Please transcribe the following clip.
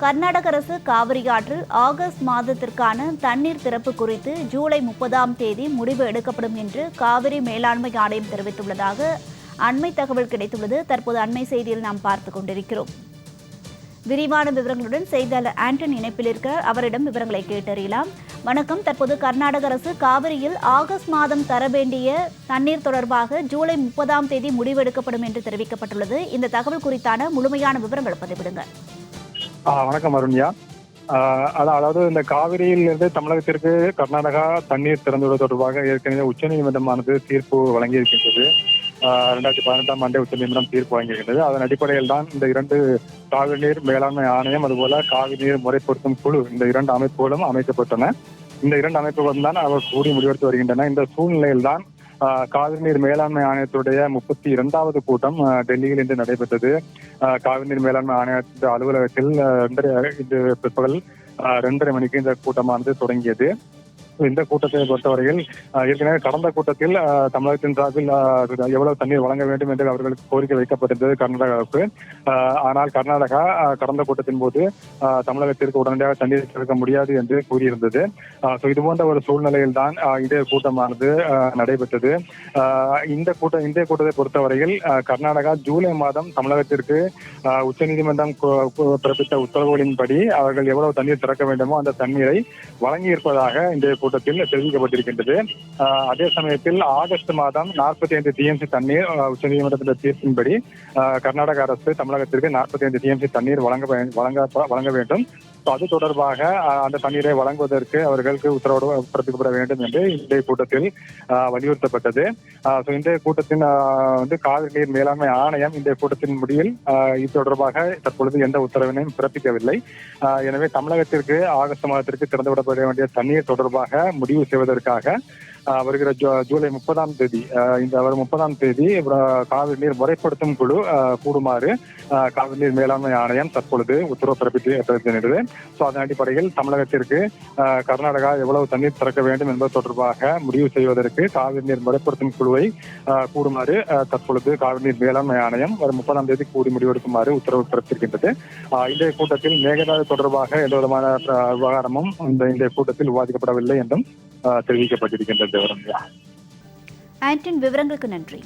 கர்நாடக அரசு காவிரி ஆற்றில் ஆகஸ்ட் மாதத்திற்கான தண்ணீர் திறப்பு குறித்து ஜூலை முப்பதாம் தேதி முடிவு எடுக்கப்படும் என்று காவிரி மேலாண்மை ஆணையம் தெரிவித்துள்ளதாக அண்மை தகவல் கிடைத்துள்ளது. தற்போது அண்மை செய்தியில் நாம் பார்த்து கொண்டிருக்கிறோம். விரிவான விவரங்களுடன் செய்தியாளர் ஆண்டன் இணைப்பில் இருக்கிறார். அவரிடம் விவரங்களை கேட்டறியலாம். வணக்கம். தற்போது கர்நாடக அரசு காவிரியில் ஆகஸ்ட் மாதம் தர வேண்டிய தண்ணீர் தொடர்பாக ஜூலை முப்பதாம் தேதி முடிவெடுக்கப்படும் என்று தெரிவிக்கப்பட்டுள்ளது. இந்த தகவல் குறித்தான முழுமையான விவரங்கள் பதிவிடுங்கள். வணக்கம் அருண்யா. ஆ, அதாவது இந்த காவிரியிலிருந்து தமிழகத்திற்கு கர்நாடகா தண்ணீர் திறந்துவிட தொடர்பாக ஏற்கனவே உச்சநீதிமன்றமானது தீர்ப்பு வழங்கியிருக்கின்றது. ஆ, ரெண்டாயிரத்தி பதினெட்டாம் ஆண்டே உச்சநீதிமன்றம் தீர்ப்பு வழங்கியிருக்கிறது அதன் அடிப்படையில் தான் இந்த இரண்டு காவிரி நீர் மேலாண்மை ஆணையம் அதுபோல காவிரி நீர் முறைப்படுத்தும் குழு இந்த இரண்டு அமைப்புகளும் அமைக்கப்பட்டன. இந்த இரண்டு அமைப்புகளும் தான் அவர் கூடி முடிவெடுத்து வருகின்றன. இந்த சூழ்நிலையில் தான் காவிரி நீர் மேலாண்மை ஆணையத்துடைய முப்பத்தி இரண்டாவது கூட்டம் டெல்லியில் இன்று நடைபெற்றது. ஆஹ் காவிரி நீர் மேலாண்மை ஆணையத்தின் அலுவலகத்தில் ஆஹ் ரெண்டரை இது பிற்பகல் ஆஹ் ரெண்டரை மணிக்கு இந்த கூட்டமானது தொடங்கியது. இந்த கூட்டத்தை பொறுத்தவரையில் ஏற்கனவே கடந்த கூட்டத்தில் தமிழகத்தின் சார்பில் எவ்வளவு தண்ணீர் வழங்க வேண்டும் என்று அவர்களுக்கு கோரிக்கை வைக்கப்பட்டிருந்தது கர்நாடகாவுக்கு. ஆனால் கர்நாடகா கடந்த கூட்டத்தின் போது தமிழகத்திற்கு உடனடியாக தண்ணீர் திறக்க முடியாது என்று கூறியிருந்தது. இது போன்ற ஒரு சூழ்நிலையில் தான் இதே கூட்டமானது ஆஹ் நடைபெற்றது. ஆஹ் இந்த கூட்டம் இந்த கூட்டத்தை பொறுத்தவரையில் கர்நாடகா ஜூலை மாதம் தமிழகத்திற்கு ஆஹ் உச்சநீதிமன்றம் பிறப்பித்த உத்தரவுகளின்படி அவர்கள் எவ்வளவு தண்ணீர் திறக்க வேண்டுமோ அந்த தண்ணீரை வழங்கியிருப்பதாக இந்த கூட்டத்தில் தெரிவிக்கப்பட்டிருக்கின்றது. அதே சமயத்தில் ஆகஸ்ட் மாதம் நாற்பத்தி ஐந்து டிஎம்சி தண்ணீர் உச்சநீதிமன்றத்தில் தீர்ப்பின்படி கர்நாடக அரசு தமிழகத்திற்கு நாற்பத்தி ஐந்து டிஎம்சி தண்ணீர் வழங்க வழங்க வழங்க வேண்டும். அது தொடர்பாக அந்த தண்ணீரை வழங்குவதற்கு அவர்களுக்கு உத்தரவு பிறப்பிக்கப்பட வேண்டும் என்று இன்றைய கூட்டத்தில் ஆஹ் வலியுறுத்தப்பட்டது. இன்றைய இந்த கூட்டத்தின் ஆஹ் வந்து காவிரி நீர் மேலாண்மை ஆணையம் இந்த கூட்டத்தின் முடிவில் இது தொடர்பாக தற்பொழுது எந்த உத்தரவினையும் பிறப்பிக்கவில்லை. ஆஹ் எனவே தமிழகத்திற்கு ஆகஸ்ட் மாதத்திற்கு திறந்துவிடப்பட வேண்டிய தண்ணீர் தொடர்பாக முடிவு செய்வதற்காக வருகிற ஜூலை முப்பதாம் தேதி இந்த வரும் முப்பதாம் தேதி காவிரி நீர் முறைப்படுத்தும் குழு கூடுமாறு காவிரி நீர் மேலாண்மை ஆணையம் தற்பொழுது உத்தரவு பிறப்பித்து பிறப்பித்திருக்கிறது. ஸோ அதன் அடிப்படையில் தமிழகத்திற்கு ஆஹ் கர்நாடகா எவ்வளவு தண்ணீர் திறக்க வேண்டும் என்பது தொடர்பாக முடிவு செய்வதற்கு காவிரி நீர் முறைப்படுத்தும் குழுவை கூடுமாறு தற்பொழுது காவிரி நீர் மேலாண்மை ஆணையம் வரும் முப்பதாம் தேதி கூடி முடிவெடுக்குமாறு உத்தரவு பிறப்பித்திருக்கின்றது. ஆஹ் இந்த கூட்டத்தில் மேகதாது தொடர்பாக எந்த விதமான விவகாரமும் இந்த இன்றைய கூட்டத்தில் விவாதிக்கப்படவில்லை என்றும் தெரிவிக்கப்பட்டிருக்கின்றது வரண்யா ஆண்டன் விவரங்களுக்கு நன்றி